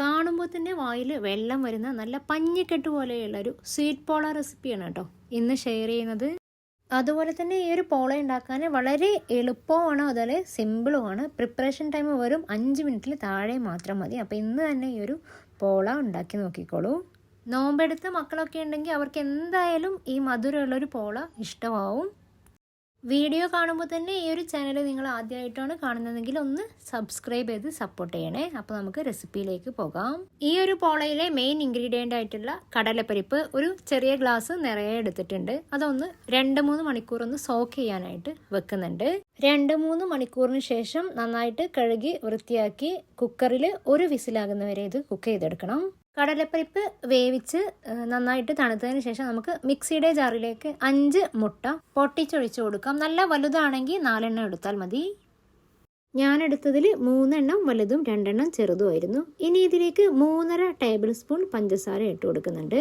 കാണുമ്പോൾ തന്നെ വായിൽ വെള്ളം വരുന്ന നല്ല പഞ്ഞിക്കെട്ട് പോലെയുള്ള ഒരു സ്വീറ്റ് പോള റെസിപ്പിയാണ് കേട്ടോ. ഇന്ന് ഷെയർ ചെയ്യുന്നത്. അതുപോലെ തന്നെ ഈ ഒരു പോള ഉണ്ടാക്കാൻ വളരെ എളുപ്പമാണ് അതുപോലെ സിമ്പിളുമാണ് പ്രിപ്പറേഷൻ ടൈം വരും അഞ്ച് മിനിറ്റിൽ താഴെ മാത്രം മതി. അപ്പോൾ ഇന്ന് തന്നെ ഈ ഒരു പോള ഉണ്ടാക്കി നോക്കിക്കോളൂ. നോമ്പെടുത്ത മക്കളൊക്കെ ഉണ്ടെങ്കിൽ അവർക്ക് എന്തായാലും ഈ മധുരമുള്ളൊരു പോള ഇഷ്ടമാവും. വീഡിയോ കാണുമ്പോൾ തന്നെ ഈ ഒരു ചാനൽ നിങ്ങൾ ആദ്യമായിട്ടാണ് കാണുന്നതെങ്കിൽ ഒന്ന് സബ്സ്ക്രൈബ് ചെയ്ത് സപ്പോർട്ട് ചെയ്യണേ. അപ്പോൾ നമുക്ക് റെസിപ്പിയിലേക്ക് പോകാം. ഈ ഒരു പോളയിലെ മെയിൻ ഇൻഗ്രീഡിയന്റ് ആയിട്ടുള്ള കടലപ്പരിപ്പ് ഒരു ചെറിയ ഗ്ലാസ് നിറയെ എടുത്തിട്ടുണ്ട്. അതൊന്ന് രണ്ട് മൂന്ന് മണിക്കൂർ ഒന്ന് സോക്ക് ചെയ്യാനായിട്ട് വെക്കുന്നുണ്ട്. രണ്ട് മൂന്ന് മണിക്കൂറിന് ശേഷം നന്നായിട്ട് കഴുകി വൃത്തിയാക്കി കുക്കറിൽ ഒരു വിസിലാകുന്നവരെ ഇത് കുക്ക് ചെയ്തെടുക്കണം. കടലപ്പരിപ്പ് വേവിച്ച് നന്നായിട്ട് തണുത്തതിന് ശേഷം നമുക്ക് മിക്സിയുടെ ജാറിലേക്ക് അഞ്ച് മുട്ട പൊട്ടിച്ചൊഴിച്ച് കൊടുക്കാം. നല്ല വലുതാണെങ്കിൽ നാലെണ്ണം എടുത്താൽ മതി. ഞാൻ എടുത്തതിൽ മൂന്നെണ്ണം വലുതും രണ്ടെണ്ണം ചെറുതുമായിരുന്നു. ഇനി ഇതിലേക്ക് മൂന്നര ടേബിൾ സ്പൂൺ പഞ്ചസാര ഇട്ട് കൊടുക്കുന്നുണ്ട്.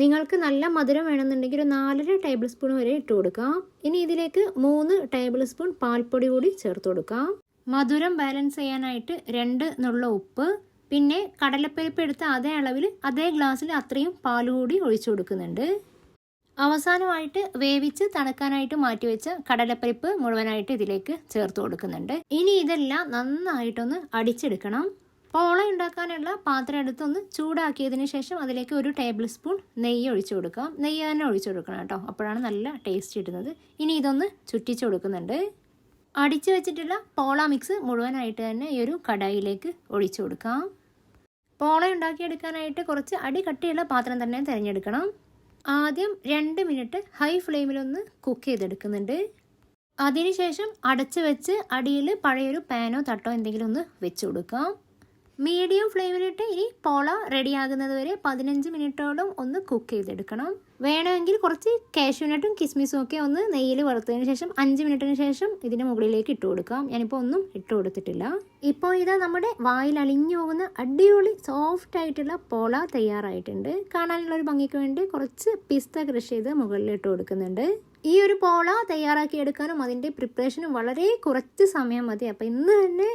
നിങ്ങൾക്ക് നല്ല മധുരം വേണമെന്നുണ്ടെങ്കിൽ ഒരു നാലര ടേബിൾ സ്പൂൺ വരെ ഇട്ട് കൊടുക്കാം. ഇനി ഇതിലേക്ക് മൂന്ന് ടേബിൾ സ്പൂൺ പാൽപ്പൊടി കൂടി ചേർത്ത് കൊടുക്കാം. മധുരം ബാലൻസ് ചെയ്യാനായിട്ട് രണ്ട് നുള്ള ഉപ്പ് പിന്നെ കടലപ്പരിപ്പ് എടുത്ത അതേ അളവിൽ അതേ ഗ്ലാസ്സിൽ അത്രയും പാൽ കൂടി ഒഴിച്ചു കൊടുക്കുന്നുണ്ട്. അവസാനമായിട്ട് വേവിച്ച് തണുക്കാനായിട്ട് മാറ്റിവെച്ച കടലപ്പരിപ്പ് മുഴുവനായിട്ട് ഇതിലേക്ക് ചേർത്ത് കൊടുക്കുന്നുണ്ട്. ഇനി ഇതെല്ലാം നന്നായിട്ടൊന്ന് അടിച്ചെടുക്കണം. പോള ഉണ്ടാക്കാനുള്ള പാത്രം എടുത്തൊന്ന് ചൂടാക്കിയതിന് ശേഷം അതിലേക്ക് ഒരു ടേബിൾ സ്പൂൺ നെയ്യ് ഒഴിച്ചു കൊടുക്കാം. നെയ്യ് തന്നെ ഒഴിച്ചു കൊടുക്കണം കേട്ടോ. അപ്പോഴാണ് നല്ല ടേസ്റ്റ് കിട്ടുന്നത്. ഇനി ഇതൊന്ന് ചുറ്റിച്ചു കൊടുക്കുന്നുണ്ട്. അടിച്ചു വെച്ചിട്ടുള്ള പോള മിക്സ് മുഴുവനായിട്ട് തന്നെ ഈ ഒരു കടായിലേക്ക് ഒഴിച്ചു കൊടുക്കാം. പോള ഉണ്ടാക്കിയെടുക്കാനായിട്ട് കുറച്ച് അടി കട്ടിയുള്ള പാത്രം തന്നെ തിരഞ്ഞെടുക്കണം. ആദ്യം രണ്ട് മിനിറ്റ് ഹൈ ഫ്ലെയിമിലൊന്ന് കുക്ക് ചെയ്തെടുക്കുന്നുണ്ട്. അതിനുശേഷം അടച്ചു വെച്ച് അടിയിൽ പഴയൊരു പാനോ തട്ടോ എന്തെങ്കിലും ഒന്ന് വെച്ച് കൊടുക്കാം. മീഡിയം ഫ്ലെയിമിലിട്ട് ഇനി പോള റെഡിയാകുന്നത് വരെ പതിനഞ്ച് മിനിറ്റോളം ഒന്ന് കുക്ക് ചെയ്തെടുക്കണം. വേണമെങ്കിൽ കുറച്ച് കാഷ്യൂനട്ടും കിസ്മിസും ഒക്കെ ഒന്ന് നെയ്യിൽ വറുത്തതിന് ശേഷം അഞ്ച് മിനിറ്റിന് ശേഷം ഇതിന്റെ മുകളിലേക്ക് ഇട്ട് കൊടുക്കാം. ഞാനിപ്പോൾ ഒന്നും ഇട്ട് കൊടുത്തിട്ടില്ല. ഇപ്പോൾ ഇതാ നമ്മുടെ വായിൽ അലിഞ്ഞു പോകുന്ന അടിപൊളി സോഫ്റ്റ് ആയിട്ടുള്ള പോള തയ്യാറായിട്ടുണ്ട്. കാണാനുള്ള ഒരു ഭംഗിക്ക് വേണ്ടി കുറച്ച് പിസ്ത കൃഷി ചെയ്ത് മുകളിൽ ഇട്ട് കൊടുക്കുന്നുണ്ട്. ഈ ഒരു പോള തയ്യാറാക്കി എടുക്കാനും അതിന്റെ പ്രിപ്പറേഷനും വളരെ കുറച്ച് സമയം മതി. അപ്പോൾ ഇന്ന് തന്നെ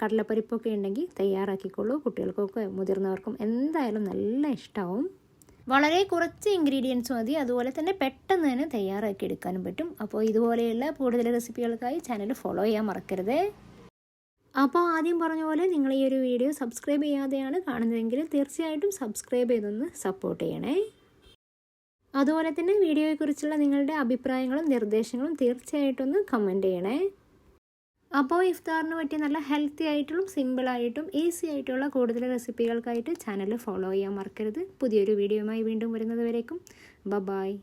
കടലപ്പരിപ്പൊക്കെ ഉണ്ടെങ്കിൽ തയ്യാറാക്കിക്കോളൂ. കുട്ടികൾക്കൊക്കെ മുതിർന്നവർക്കും എന്തായാലും നല്ല ഇഷ്ടമാവും വളരെ കുറച്ച് ഇൻഗ്രീഡിയൻസ് മതി. അതുപോലെ തന്നെ പെട്ടെന്ന് തന്നെ തയ്യാറാക്കി എടുക്കാനും പറ്റും. അപ്പോൾ ഇതുപോലെയുള്ള കൂടുതൽ റെസിപ്പികൾക്കായി ചാനൽ ഫോളോ ചെയ്യാൻ മറക്കരുത്. അപ്പോൾ ആദ്യം പറഞ്ഞ പോലെ നിങ്ങൾ ഈ ഒരു വീഡിയോ സബ്സ്ക്രൈബ് ചെയ്യാതെയാണ് കാണുന്നതെങ്കിൽ തീർച്ചയായിട്ടും സബ്സ്ക്രൈബ് ചെയ്തൊന്ന് സപ്പോർട്ട് ചെയ്യണേ. അതുപോലെ തന്നെ വീഡിയോയെക്കുറിച്ചുള്ള നിങ്ങളുടെ അഭിപ്രായങ്ങളും നിർദ്ദേശങ്ങളും തീർച്ചയായിട്ടും ഒന്ന് കമന്റ് ചെയ്യണേ. അപ്പോൾ ഇഫ്താറിന് പറ്റിയ നല്ല ഹെൽത്തി ആയിട്ടും സിമ്പിളായിട്ടും ഈസി ആയിട്ടുള്ള കൂടുതൽ റെസിപ്പികൾക്കായിട്ട് ചാനൽ ഫോളോ ചെയ്യാൻ മറക്കരുത്. പുതിയൊരു വീഡിയോയുമായി വീണ്ടും വരുന്നത് വരേക്കും ബ ബായ്